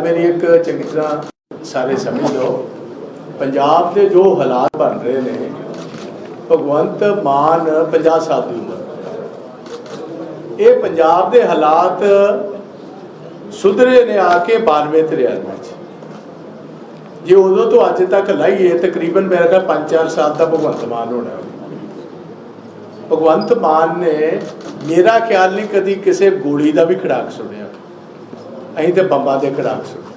ਗੱਲ ਮੇਰੀ ਇੱਕ ਚੰਗੀ ਤਰ੍ਹਾਂ ਸਾਰੇ ਸਮਝ ਲਓ। ਪੰਜਾਬ ਦੇ ਜੋ ਹਾਲਾਤ ਬਣ ਰਹੇ ਨੇ, ਭਗਵੰਤ ਮਾਨ 50 ਸਾਲ ਦੀ ਉਮਰ। ਇਹ ਪੰਜਾਬ ਦੇ ਹਾਲਾਤ ਸੁਧਰੇ ਨੇ ਆ ਕੇ 92 93 ਵਿੱਚ ਜੇ ਉਦੋਂ ਤੋਂ ਅੱਜ ਤੱਕ ਲਾਈਏ, ਤਕਰੀਬਨ ਮੇਰਾ ਖਿਆਲ 5-4 ਸਾਲ ਦਾ ਭਗਵੰਤ ਮਾਨ ਹੋਣਾ। ਭਗਵੰਤ ਮਾਨ ਨੇ, ਮੇਰਾ ਖਿਆਲ ਨਹੀਂ ਕਦੀ ਕਿਸੇ ਗੋਲੀ ਦਾ ਵੀ ਖੜਾਕ ਸੁਣਿਆ। ਅਸੀਂ ਤੇ ਬੰਬਾਂ ਦੇ ਖੜਾਕ ਸੁਣੇ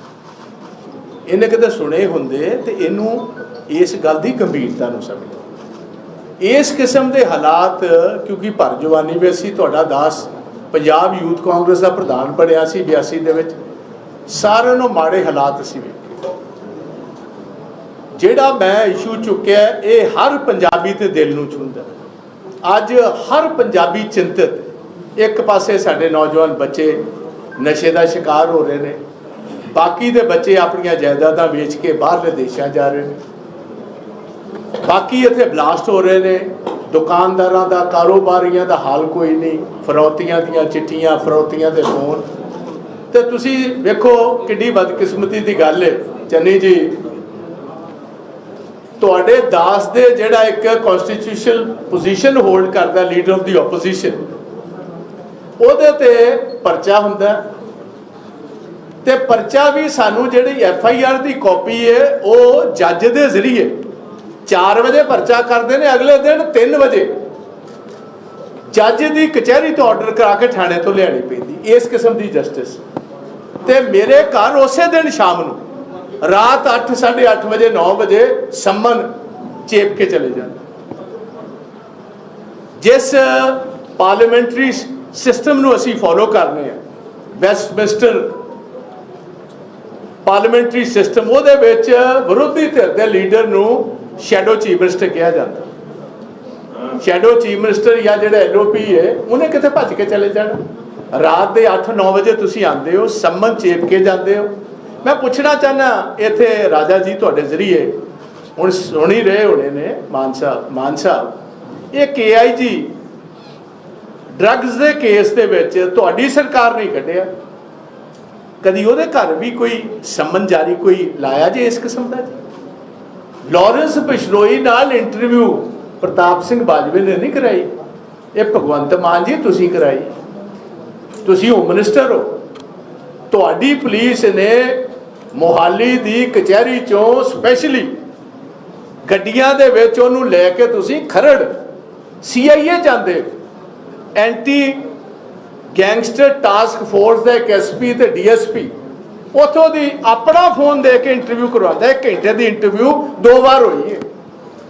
ਇਹਨੇ ਕਦੇ ਸੁਣੇ ਹੁੰਦੇ ਤੇ ਇਹਨੂੰ ਇਸ ਗੱਲ ਦੀ ਗੰਭੀਰਤਾ ਨੂੰ ਸਮਝੋ ਇਸ ਕਿਸਮ ਦੇ ਹਾਲਾਤ, ਕਿਉਂਕਿ ਭਰ ਜਵਾਨੀ ਵਿੱਚ ਸੀ ਤੁਹਾਡਾ ਦਾਸ ਪੰਜਾਬ ਯੂਥ ਕਾਂਗਰਸ ਦਾ ਪ੍ਰਧਾਨ ਬਣਿਆ ਸੀ 82 ਦੇ ਵਿੱਚ, ਸਾਰਿਆਂ ਨੂੰ ਮਾੜੇ ਹਾਲਾਤ ਅਸੀਂ ਵੇਖੇ। ਜਿਹੜਾ ਮੈਂ ਇਸ਼ੂ ਚੁੱਕਿਆ, ਇਹ ਹਰ ਪੰਜਾਬੀ ਤੇ ਦਿਲ ਨੂੰ ਛੂੰਹਦਾ ਅੱਜ ਹਰ ਪੰਜਾਬੀ ਚਿੰਤਤ, ਇੱਕ ਪਾਸੇ ਸਾਡੇ ਨੌਜਵਾਨ ਬੱਚੇ ਨਸ਼ੇ ਦਾ ਸ਼ਿਕਾਰ ਹੋ ਰਹੇ ਨੇ। ਬਾਕੀ ਦੇ ਬੱਚੇ ਆਪਣੀਆਂ ਜਾਇਦਾਦਾਂ ਵੇਚ ਕੇ ਬਾਹਰਲੇ ਦੇਸ਼ਾਂ ਜਾ ਰਹੇ ਨੇ। ਬਾਕੀ ਇੱਥੇ ਬਲਾਸਟ ਹੋ ਰਹੇ ਨੇ। ਦੁਕਾਨਦਾਰਾਂ ਦਾ, ਕਾਰੋਬਾਰੀਆਂ ਦਾ ਹਾਲ ਕੋਈ ਨਹੀਂ। ਫਰੌਤੀਆਂ ਦੀਆਂ ਚਿੱਠੀਆਂ, ਫਰੌਤੀਆਂ ਦੇ ਫੋਨ। ਤੇ ਤੁਸੀਂ ਵੇਖੋ ਕਿੱਡੀ ਬਦਕਿਸਮਤੀ ਦੀ ਗੱਲ ਹੈ ਚੰਨੀ ਜੀ। ਤੁਹਾਡੇ ਦਾਸ ਦੇ ਜਿਹੜਾ ਇੱਕ ਕਨਸਟੀਟਿਊਸ਼ਨਲ ਪੋਜੀਸ਼ਨ ਹੋਲਡ ਕਰਦਾ ਲੀਡਰ ਆਫ ਦੀ ਆਪੋਜੀਸ਼ਨ ਉਹਦੇ ਤੇ ਪਰਚਾ ਹੁੰਦਾ ਤੇ ਪਰਚਾ ਵੀ ਸਾਨੂੰ ਜਿਹੜੀ ਐਫ ਆਈ ਆਰ ਦੀ ਕਾਪੀ ਹੈ, ਉਹ ਜੱਜ ਦੇ ਜ਼ਰੀਏ 4 ਵਜੇ ਪਰਚਾ ਕਰਦੇ ਨੇ, ਅਗਲੇ ਦਿਨ 3 ਵਜੇ। ਜੱਜ ਦੀ ਕਚਹਿਰੀ ਤੋਂ ਆਰਡਰ ਕਰਾ ਕੇ ਥਾਣੇ ਤੋਂ ਲਿਆਣੀ ਪੈਂਦੀ, ਇਸ ਕਿਸਮ ਦੀ ਜਸਟਿਸ ਤੇ ਮੇਰੇ ਘਰ ਉਸੇ ਦਿਨ ਸ਼ਾਮ ਨੂੰ ਰਾਤ 8 8:30 ਵਜੇ 9 ਵਜੇ ਸੰਮਨ ਚੇਪ ਕੇ ਚਲੇ ਜਾਂਦੇ। ਜਿਸ ਪਾਰਲੀਮੈਂਟਰੀ ਸਿਸਟਮ ਨੂੰ ਅਸੀਂ ਫੋਲੋ ਕਰਨੇ ਆ। ਵੈਸਟਮਿੰਸਟਰ ਪਾਰਲੀਮੈਂਟਰੀ ਸਿਸਟਮ ਉਹਦੇ ਵਿੱਚ ਵਿਰੋਧੀ ਧਿਰ ਦੇ ਲੀਡਰ ਨੂੰ ਸ਼ੈਡੋ ਚੀਫ ਮਿਨਿਸਟਰ ਕਿਹਾ ਜਾਂਦਾ। ਸ਼ੈਡੋ ਚੀਫ ਮਿਨਿਸਟਰ ਜਾਂ ਜਿਹੜਾ ਐਲਓਪੀ ਹੈ, ਉਹਨੇ ਕਿੱਥੇ ਭੱਜ ਕੇ ਚਲੇ ਜਾਣਾ? ਰਾਤ ਦੇ 8-9 ਵਜੇ ਤੁਸੀਂ ਆਉਂਦੇ ਹੋ, ਸੰਮਨ ਚੇਪ ਕੇ ਜਾਂਦੇ ਹੋ। ਮੈਂ ਪੁੱਛਣਾ ਚਾਹਨਾ ਇੱਥੇ ਰਾਜਾ ਜੀ ਤੁਹਾਡੇ ਜ਼ਰੀਏ, ਹੁਣ ਸੁਣ ਹੀ ਰਹੇ ਹੋਣੇ ਨੇ ਮਾਨ ਸਾਹਿਬ ਮਾਨ ਸਾਹਿਬ, ਇਹ ਕੇਆਈਜੀ ਡਰੱਗਸ ਦੇ ਕੇਸ ਦੇ ਵਿੱਚ ਤੁਹਾਡੀ ਸਰਕਾਰ ਨਹੀਂ ਕੱਢਿਆ। ਕਦੀ ਉਹਦੇ ਘਰ ਵੀ ਕੋਈ ਸੰਮਨ ਜਾਰੀ ਕੋਈ ਲਾਇਆ ਜੇ ਇਸ ਕਿਸਮ ਦਾ ਜੀ? ਲਾਰੈਂਸ ਬਿਸ਼ਨੋਈ ਨਾਲ ਇੰਟਰਵਿਊ ਪ੍ਰਤਾਪ ਸਿੰਘ ਬਾਜਵੇ ਨੇ ਨਹੀਂ ਕਰਾਈ। ਇਹ ਭਗਵੰਤ ਮਾਨ ਜੀ, ਤੁਸੀਂ ਕਰਾਈ। ਤੁਸੀਂ ਹੋਮ ਮਿਨਿਸਟਰ ਹੋ। ਤੁਹਾਡੀ ਪੁਲਿਸ ਨੇ ਮੋਹਾਲੀ ਦੀ ਕਚਹਿਰੀ ਚੋਂ ਸਪੈਸ਼ਲੀ ਗੱਡੀਆਂ ਦੇ ਵਿੱਚ ਉਹਨੂੰ ਲੈ ਕੇ ਤੁਸੀਂ ਖਰੜ ਸੀਆਈਏ ਜਾਂਦੇ ਹੋ। ਐਂਟੀ ਗੈਂਗਸਟਰ ਟਾਸਕ ਫੋਰਸ ਦਾ ਇੱਕ ਐਸਪੀ ਤੇ ਡੀਐਸਪੀ ਉਥੋਂ ਦੀ ਆਪਣਾ ਫੋਨ ਦੇ ਕੇ ਇੰਟਰਵਿਊ ਕਰਵਾਉਂਦਾ ਹੈ ਘੰਟੇ ਦੀ ਇੰਟਰਵਿਊ ਦੋ ਵਾਰ ਹੋਈ ਹੈ।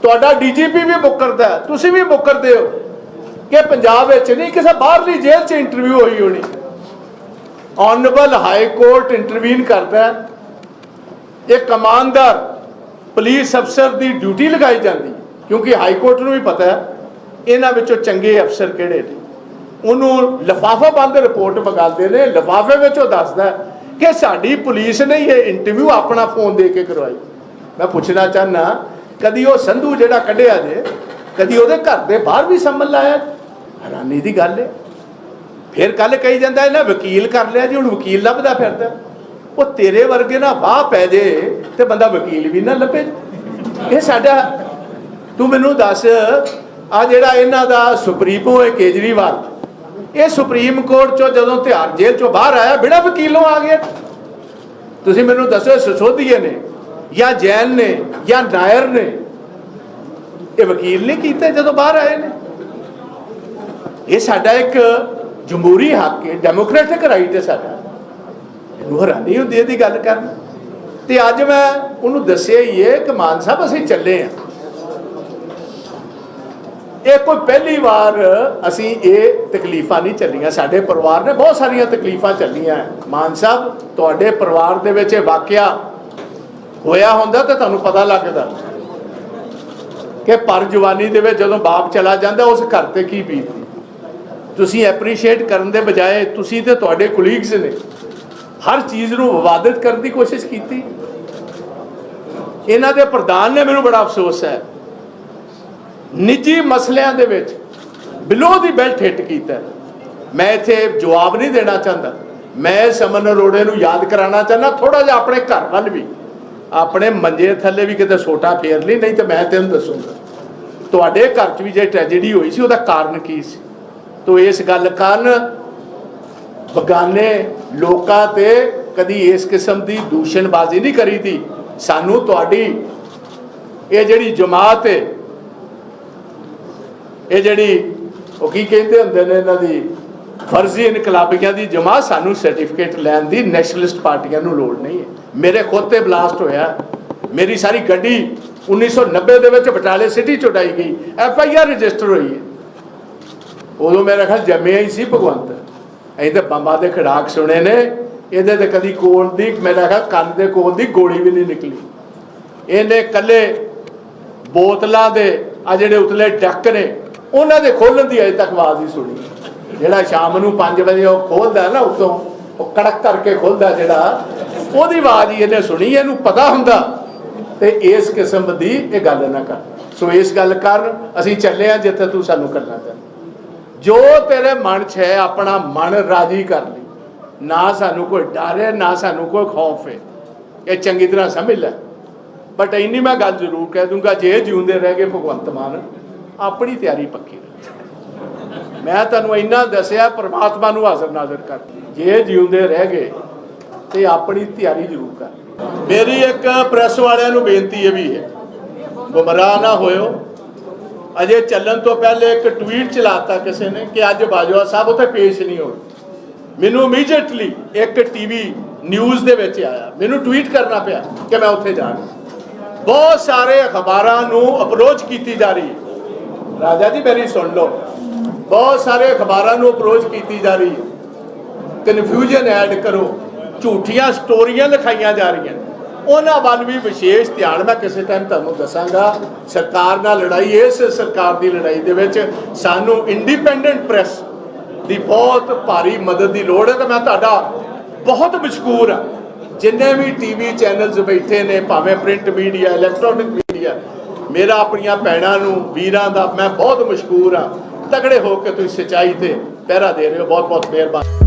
ਤੁਹਾਡਾ ਡੀਜੀਪੀ ਵੀ ਬੁੱਕ ਕਰਦਾ ਹੈ, ਤੁਸੀਂ ਵੀ ਬੁੱਕ ਕਰਦੇ ਹੋ। ਕਿ ਪੰਜਾਬ ਵਿੱਚ ਨਹੀਂ ਕਿਸੇ ਬਾਹਰਲੀ ਜੇਲ੍ਹ 'ਚ ਇੰਟਰਵਿਊ ਹੋਈ ਹੋਣੀ। ਆਨਰੇਬਲ ਹਾਈ ਕੋਰਟ ਇੰਟਰਵੀਨ ਕਰਦਾ ਹੈ। ਇਹ ਕਮਾਨਦਾਰ ਪੁਲਿਸ ਅਫਸਰ ਦੀ ਡਿਊਟੀ ਲਗਾਈ ਜਾਂਦੀ ਕਿਉਂਕਿ ਹਾਈ ਕੋਰਟ ਨੂੰ ਵੀ ਪਤਾ ਹੈ ਇਹਨਾਂ ਵਿੱਚੋਂ ਚੰਗੇ ਅਫਸਰ ਕਿਹੜੇ ਨੇ? ਉਹਨੂੰ ਲਫਾਫਾ ਬੰਦ ਰਿਪੋਰਟ ਮੰਗਾਉਂਦੇ ਨੇ, ਲਫਾਫੇ ਵਿੱਚ ਉਹ ਦੱਸਦਾ ਕਿ ਸਾਡੀ ਪੁਲਿਸ ਨੇ ਇਹ ਇੰਟਰਵਿਊ ਆਪਣਾ ਫੋਨ ਦੇ ਕੇ ਕਰਵਾਈ। ਮੈਂ ਪੁੱਛਣਾ ਚਾਹਨਾ ਕਦੀ ਉਹ ਸੰਧੂ ਜਿਹੜਾ ਕੱਢਿਆ ਜੇ, ਕਦੀ ਉਹਦੇ ਘਰ ਦੇ ਬਾਹਰ ਵੀ ਸੰਮਨ ਲਾਇਆ? ਹੈਰਾਨੀ ਦੀ ਗੱਲ ਹੈ ਫਿਰ ਕੱਲ ਕਹੀ ਜਾਂਦਾ ਇਹਨਾਂ ਵਕੀਲ ਕਰ ਲਿਆ ਜੀ, ਹੁਣ ਵਕੀਲ ਲੱਭਦਾ ਫਿਰਦਾ। ਉਹ ਤੇਰੇ ਵਰਗੇ ਨਾ ਵਾਹ ਪੈ ਜੇ ਤੇ ਬੰਦਾ ਵਕੀਲ ਵੀ ਨਾ ਲੱਭੇ। ਇਹ ਸਾਡਾ, ਤੂੰ ਮੈਨੂੰ ਦੱਸ, ਆ ਜਿਹੜਾ ਇਹਨਾਂ ਦਾ ਸੁਪਰੀਮੋ ਹੈ ਕੇਜਰੀਵਾਲ ਇਹ ਸੁਪਰੀਮ ਕੋਰਟ ਚੋਂ ਜਦੋਂ ਤਿਹਾਰ ਜੇਲ੍ਹ ਚੋਂ ਬਾਹਰ ਆਇਆ, ਬਿਨਾਂ ਵਕੀਲੋਂ ਆ ਗਿਆ। ਤੁਸੀਂ ਮੈਨੂੰ ਦੱਸੋ ਸਸੋਧੀਏ ਨੇ ਜਾਂ ਜੈਨ ਨੇ ਜਾਂ ਨਾਇਰ ਨੇ? ਇਹ ਵਕੀਲ ਨਹੀਂ ਕੀਤੇ ਜਦੋਂ ਬਾਹਰ ਆਏ ਨੇ। ਇਹ ਸਾਡਾ ਇੱਕ ਜਮਹੂਰੀ ਹੱਕ ਹੈ, ਡੈਮੋਕ੍ਰੈਟਿਕ ਰਾਈਟ ਹੈ ਸਾਡਾ। ਇਹਨੂੰ ਹੈਰਾਨੀ ਹੁੰਦੀ ਇਹਦੀ ਗੱਲ ਕਰਨ। ਤੇ ਅੱਜ ਮੈਂ ਉਹਨੂੰ ਦੱਸਿਆ ਹੀ ਹੈ ਕਿ ਮਾਨ ਸਾਹਿਬ, ਅਸੀਂ ਚੱਲੇ ਆ ਇਹ ਕੋਈ ਪਹਿਲੀ ਵਾਰ ਅਸੀਂ ਇਹ ਤਕਲੀਫਾਂ ਨਹੀਂ ਚੱਲੀਆਂ। ਸਾਡੇ ਪਰਿਵਾਰ ਨੇ ਬਹੁਤ ਸਾਰੀਆਂ ਤਕਲੀਫਾਂ ਚੱਲੀਆਂ। ਮਾਨ ਸਾਹਿਬ, ਤੁਹਾਡੇ ਪਰਿਵਾਰ ਦੇ ਵਿੱਚ ਇਹ ਵਾਕਿਆ ਹੋਇਆ ਹੁੰਦਾ ਤਾਂ ਤੁਹਾਨੂੰ ਪਤਾ ਲੱਗਦਾ ਕਿ ਪਰ ਜਵਾਨੀ ਦੇ ਵਿੱਚ ਜਦੋਂ ਬਾਪ ਚਲਾ ਜਾਂਦਾ, ਉਸ ਘਰ ਤੇ ਕੀ ਬੀਤਦੀ? ਤੁਸੀਂ ਐਪਰੀਸ਼ੀਏਟ ਕਰਨ ਦੇ ਬਜਾਏ ਤੁਸੀਂ ਤੇ ਤੁਹਾਡੇ ਕੁਲੀਗਸ ਨੇ ਹਰ ਚੀਜ਼ ਨੂੰ ਵਿਵਾਦਿਤ ਕਰਨ ਦੀ ਕੋਸ਼ਿਸ਼ ਕੀਤੀ। ਇਹਨਾਂ ਦੇ ਪ੍ਰਧਾਨ ਨੇ ਮੈਨੂੰ ਬੜਾ ਅਫਸੋਸ ਹੈ। ਨਿੱਜੀ ਮਸਲਿਆਂ ਦੇ ਵਿੱਚ ਬਿਲੋ ਦੀ ਬੈਲਟ ਹਿੱਟ ਕੀਤਾ। ਮੈਂ ਇੱਥੇ ਜਵਾਬ ਨਹੀਂ ਦੇਣਾ ਚਾਹੁੰਦਾ। ਮੈਂ ਸਮਨ ਅਰੋੜੇ ਨੂੰ ਯਾਦ ਕਰਾਉਣਾ ਚਾਹੁੰਦਾ ਥੋੜਾ ਜਿਹਾ ਆਪਣੇ ਘਰ ਵੱਲ ਵੀ। ਆਪਣੇ ਮੰਜੇ ਥੱਲੇ ਵੀ ਕਿਤੇ ਸੋਟਾ ਫੇਰ ਲਈ ਨਹੀਂ ਤੇ ਮੈਂ ਤੈਨੂੰ ਦੱਸੂਗਾ। ਤੁਹਾਡੇ ਘਰ 'ਚ ਵੀ ਜੇ ਟ੍ਰੈਜੇਡੀ ਹੋਈ ਸੀ, ਉਹਦਾ ਕਾਰਨ ਕੀ ਸੀ? ਤੋ ਇਸ ਗੱਲ ਕਾਰਨ ਬਗਾਨੇ ਲੋਕਾਂ ਤੇ ਕਦੀ ਇਸ ਕਿਸਮ ਦੀ ਦੂਸ਼ਣਬਾਜ਼ੀ ਨਹੀਂ ਕਰੀ ਤੀ। ਸਾਨੂੰ ਤੁਹਾਡੀ, ਇਹ ਜਿਹੜੀ ਜਮਾਤ ਹੈ ਇਹ ਜਿਹੜੀ, ਉਹ ਕੀ ਕਹਿੰਦੇ ਹੁੰਦੇ ਨੇ ਇਹਨਾਂ ਦੀ, ਫਰਜ਼ੀ ਇਨਕਲਾਬੀਆਂ ਦੀ ਜਮਾਤ ਸਾਨੂੰ ਸਰਟੀਫਿਕੇਟ ਲੈਣ ਦੀ ਨੈਸ਼ਨਲਿਸਟ ਪਾਰਟੀਆਂ ਨੂੰ ਲੋੜ ਨਹੀਂ ਹੈ। ਮੇਰੇ ਖੁਦ ਤੇ ਬਲਾਸਟ ਹੋਇਆ। ਮੇਰੀ ਸਾਰੀ ਗੱਡੀ 1990 ਦੇ ਵਿੱਚ ਬਟਾਲੇ ਸਿਟੀ ਚ ਉਡਾਈ ਗਈ। ਐਫ ਆਈ ਆਰ ਰਜਿਸਟਰ ਹੋਈ ਹੈ। ਉਦੋਂ ਮੇਰਾ ਖਿਆਲ ਜੰਮਿਆ ਹੀ ਸੀ ਭਗਵੰਤ। ਅਸੀਂ ਤੇ ਬੰਬਾਂ ਦੇ ਖੜਾਕ ਸੁਣੇ ਨੇ। ਇਹਦੇ ਤੇ ਕਦੀ ਕੋਲ ਦੀ, ਮੇਰਾ ਖਿਆਲ ਕੰਨ ਦੇ ਕੋਲ ਦੀ ਗੋਲੀ ਵੀ ਨਹੀਂ ਨਿਕਲੀ। ਇਹਨੇ ਕੱਲੇ ਬੋਤਲਾਂ ਦੇ ਆ ਜਿਹੜੇ ਉਤਲੇ ਡੱਕ ਨੇ ਉਹਨਾਂ ਦੇ ਖੋਲਣ ਦੀ ਅਜੇ ਤੱਕ ਆਵਾਜ਼ ਹੀ ਸੁਣੀ। ਜਿਹੜਾ ਸ਼ਾਮ ਨੂੰ 5 ਵਜੇ ਉਹ ਖੋਲਦਾ ਨਾ ਉਤੋਂ, ਉਹ ਕੜਕ ਕਰਕੇ ਖੋਲਦਾ ਜਿਹੜਾ, ਉਹਦੀ ਆਵਾਜ਼ ਹੀ ਇਹਨੇ ਸੁਣੀ, ਇਹਨੂੰ ਪਤਾ ਹੁੰਦਾ। ਤੇ ਇਸ ਕਿਸਮ ਦੀ ਇਹ ਗੱਲ ਨਾ ਕਰ। ਸੋ ਇਸ ਗੱਲ ਕਾਰਨ ਅਸੀਂ ਚੱਲੇ ਆ ਜਿੱਥੇ ਤੂੰ ਸਾਨੂੰ ਕਰਨਾ ਚਾਹੁੰਦਾ। ਜੋ ਤੇਰੇ ਮਨ 'ਚ ਹੈ, ਆਪਣਾ ਮਨ ਰਾਜੀ ਕਰ ਲਈ ਨਾ ਸਾਨੂੰ ਕੋਈ ਡਰ ਹੈ, ਨਾ ਸਾਨੂੰ ਕੋਈ ਖੌਫ ਹੈ। ਇਹ ਚੰਗੀ ਤਰ੍ਹਾਂ ਸਮਝ ਲੈ। ਬਟ ਇੰਨੀ ਮੈਂ ਗੱਲ ਜ਼ਰੂਰ ਕਹਿ ਦੂੰਗਾ, ਜੇ ਜਿਉਂਦੇ ਰਹਿ ਗਏ ਭਗਵੰਤ ਮਾਨ ਆਪਣੀ ਤਿਆਰੀ ਪੱਕੀ ਰੱਖ। ਮੈਂ ਤੁਹਾਨੂੰ ਇੰਨਾ ਦੱਸਿਆ, ਪ੍ਰਮਾਤਮਾ ਨੂੰ ਹਾਜ਼ਰ ਨਾਜ਼ਰ ਕਰ। ਜੇ ਜਿਉਂਦੇ ਰਹਿ ਗਏ, ਤੇ ਆਪਣੀ ਤਿਆਰੀ ਜ਼ਰੂਰ ਕਰ। ਮੇਰੀ ਇੱਕ ਪ੍ਰੈਸ ਵਾਲਿਆਂ ਨੂੰ ਬੇਨਤੀ ਇਹ ਵੀ ਹੈ, ਗੁੰਮਰਾਹ ਨਾ ਹੋਇਓ। ਅਜੇ ਚੱਲਣ ਤੋਂ ਪਹਿਲੇ ਇੱਕ ਟਵੀਟ ਚਲਾਤਾ ਕਿਸੇ ਨੇ ਕਿ ਅੱਜ ਬਾਜਵਾ ਸਾਹਿਬ ਉੱਥੇ ਪੇਸ਼ ਨਹੀਂ ਹੋਏ। ਮੈਨੂੰ ਇਮੀਡੀਏਟਲੀ ਇੱਕ ਟੀਵੀ ਨਿਊਜ਼ ਦੇ ਵਿੱਚ ਆਇਆ। ਮੈਨੂੰ ਟਵੀਟ ਕਰਨਾ ਪਿਆ ਕਿ ਮੈਂ ਉੱਥੇ ਜਾਣਾ। ਬਹੁਤ ਸਾਰੇ ਅਖਬਾਰਾਂ ਨੂੰ ਅਪਰੋਚ ਕੀਤੀ ਜਾ ਰਹੀ ਹੈ। ਰਾਜਾ ਜੀ, ਮੇਰੀ ਸੁਣ ਲਓ। ਬਹੁਤ ਸਾਰੇ ਅਖਬਾਰਾਂ ਨੂੰ ਅਪਰੋਚ ਕੀਤੀ ਜਾ ਰਹੀ ਹੈ। ਕਨਫਿਊਜ਼ਨ ਐਡ ਕਰੋ। ਝੂਠੀਆਂ ਸਟੋਰੀਆਂ ਲਿਖਾਈਆਂ ਜਾ ਰਹੀਆਂ। ਉਹਨਾਂ ਵੱਲ ਵੀ ਵਿਸ਼ੇਸ਼ ਧਿਆਨ ਮੈਂ ਕਿਸੇ ਟਾਈਮ ਤੁਹਾਨੂੰ ਦੱਸਾਂਗਾ। ਸਰਕਾਰ ਨਾਲ ਲੜਾਈ, ਇਸ ਸਰਕਾਰ ਦੀ ਲੜਾਈ ਦੇ ਵਿੱਚ ਸਾਨੂੰ ਇੰਡੀਪੈਂਡੈਂਟ ਪ੍ਰੈਸ ਦੀ ਬਹੁਤ ਭਾਰੀ ਮਦਦ ਦੀ ਲੋੜ ਹੈ ਤੇ ਮੈਂ ਤੁਹਾਡਾ ਬਹੁਤ ਮਸ਼ਕੂਰ ਹਾਂ। ਜਿੰਨੇ ਵੀ ਟੀਵੀ ਚੈਨਲਸ ਬੈਠੇ ਨੇ, ਭਾਵੇਂ ਪ੍ਰਿੰਟ ਮੀਡੀਆ ਇਲੈਕਟ੍ਰੋਨਿਕ ਮੀਡੀਆ ਮੇਰਾ ਆਪਣੀਆਂ ਭੈਣਾਂ ਨੂੰ, ਵੀਰਾਂ ਦਾ ਮੈਂ ਬਹੁਤ ਮਸ਼ਕੂਰ ਹਾਂ। ਤਗੜੇ ਹੋ ਕੇ ਤੁਸੀਂ ਸੱਚਾਈ ਤੇ ਪਹਿਰਾ ਦੇ ਰਹੇ ਹੋ। ਬਹੁਤ ਬਹੁਤ ਮਿਹਰਬਾਨੀ।